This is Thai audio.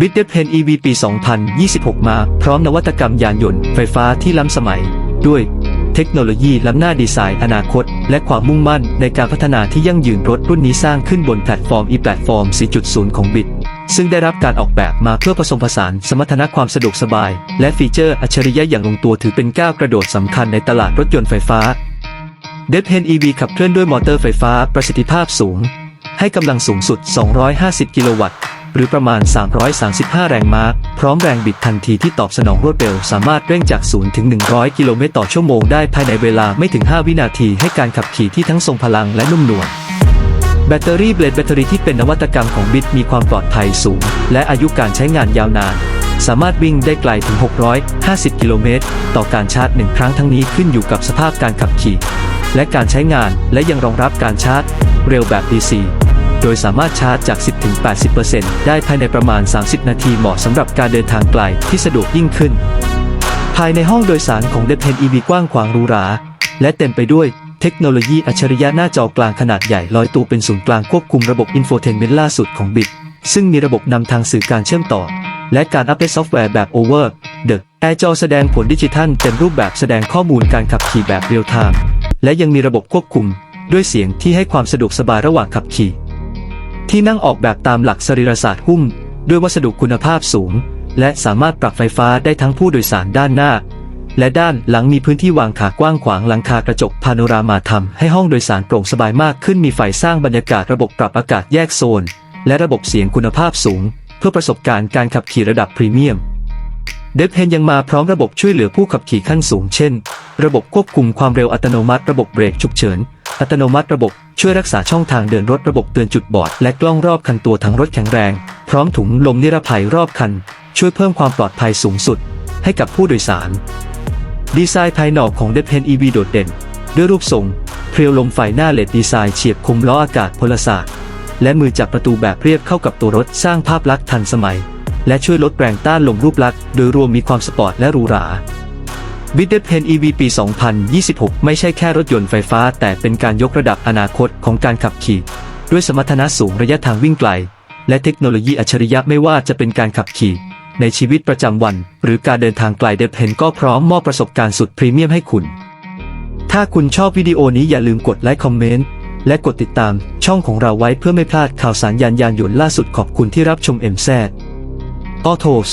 b i t d e p e n EV ปี 2026 มาพร้อมนวัตกรรมยานยนต์ไฟฟ้าที่ล้ำสมัย ด้วยเทคโนโลยีล้ำหน้าดีไซน์อนาคต และความมุ่งมั่นในการพัฒนาที่ยั่งยืนรถรุ่นนี้สร้างขึ้นบนแพลตฟอร์ม e-platform 4.0 ของ BIT ซึ่งได้รับการออกแบบมาเพื่อผสมผสานสมรรถนะความสะดวกสบาย และฟีเจอร์อัจฉริยะอย่างลงตัวถือเป็นก้าวกระโดดสำคัญในตลาดรถยนต์ไฟฟ้า d e p e n EV ขับเคลื่อนด้วยมอเตอร์ไฟฟ้าประสิทธิภาพสูง ให้กำลังสูงสุด 250 กิโลวัตต์ หรือประมาณ 335 แรงม้า พร้อมแรงบิดทันทีที่ตอบสนองรวดเร็ว สามารถเร่งจาก 0 ถึง 100 กิโลเมตรต่อชั่วโมงได้ภายในเวลาไม่ถึง 5 วินาทีให้การขับขี่ที่ทั้งทรงพลังและนุ่มนวลแบตเตอรี่เบลดแบตเตอรี่ที่เป็นนวัตกรรมของบิตมีความปลอดภัยสูง และอายุการใช้งานยาวนาน สามารถวิ่งได้ไกลถึง 650 กิโลเมตร ต่อการชาร์จหนึ่งครั้งทั้งนี้ขึ้นอยู่กับสภาพการขับขี่ และการใช้งานและยังรองรับการชาร์จ เร็วแบบ DC โดยสามารถชาร์จจาก 10-80%ได้ภายในประมาณ 30 นาทีเหมาะสำหรับการเดินทางไกลที่สะดวกยิ่งขึ้น ภายในห้องโดยสารของ d e p e n EV กว้างขวางหรูหรา และเต็มไปด้วยเทคโนโลยีอัจฉริยะหน้าจอกลางขนาดใหญ่ลอยตัวเป็นศูนย์กลางควบคุมระบบอินโฟเทนเมนต์ล่าสุดของ BIT ซึ่งมีระบบนำทางสื่อการเชื่อมต่อ และการอัปเดตซอฟต์แวร์แบบ Over the Air จอแสดงผลดิจิทัลเต็มรูปแบบแสดงข้อมูลการขับขี่แบบเรียลไทม์และยังมีระบบควบคุม ด้วยเสียงที่ให้ความสะดวกสบายระหว่างขับขี่ ที่นั่งออกแบบตามหลักสรีรศาสตร์หุ้ม ด้วยวัสดุคุณภาพสูง และสามารถปรับไฟฟ้าได้ทั้งผู้โดยสารด้านหน้า และด้านหลังมีพื้นที่วางขากว้างขวางหลังคากระจกพาโนรามาทำให้ห้องโดยสารโปร่งสบายมากขึ้นมีไฟสร้างบรรยากาศระบบปรับอากาศแยกโซน และระบบเสียงคุณภาพสูง เพื่อประสบการณ์การขับขี่ระดับพรีเมียมเดฟเฮนยังมาพร้อมระบบช่วยเหลือผู้ขับขี่ขั้นสูงเช่น ระบบควบคุมความเร็วอัตโนมัติ ระบบเบรกฉุกเฉิน อัตโนมัติระบบ ช่วยรักษาช่องทางเดินรถระบบเตือนจุดบอด และกล้องรอบคันตัวทั้งรถแข็งแรง พร้อมถุงลมนิรภัยรอบคัน ช่วยเพิ่มความปลอดภัยสูงสุด ให้กับผู้โดยสาร ดีไซน์ภายนอกของ d e p e n EV โดดเด่น ด้วยรูปทรงเพรียวลมไฟหน้าเลดดีไซน์เฉียบคมล้ออากาศพลศาสตร์และมือจับประตูแบบเรียบเข้ากับตัวรถสร้างภาพลักษณ์ทันสมัย และช่วยลดแรงต้านลมรูปลักษณ์โดยรวมมีความสปอร์ตและหรูหรา b i t d e p e n EV ปี 2026 ไม่ใช่แค่รถยนต์ไฟฟ้า แต่เป็นการยกระดับอนาคตของการขับขี่ ด้วยสมรรถนะสูงระยะทางวิ่งไกล และเทคโนโลยีอัจฉริยะไม่ว่าจะเป็นการขับขี่ ในชีวิตประจำวัน หรือการเดินทางไกลเดพเ n ก็พร้อมมอบประสบการณ์สุดพรีเมียมให้คุณ ถ้าคุณชอบวิดีโอนี้อย่าลืมกดไลค์คอมเมนต์และกดติดตามช่องของเราไว้เพื่อไม่พลาดข่าวสารยานยานยนต์ล่าสุดขอบคุณที่รับชม MZ Autos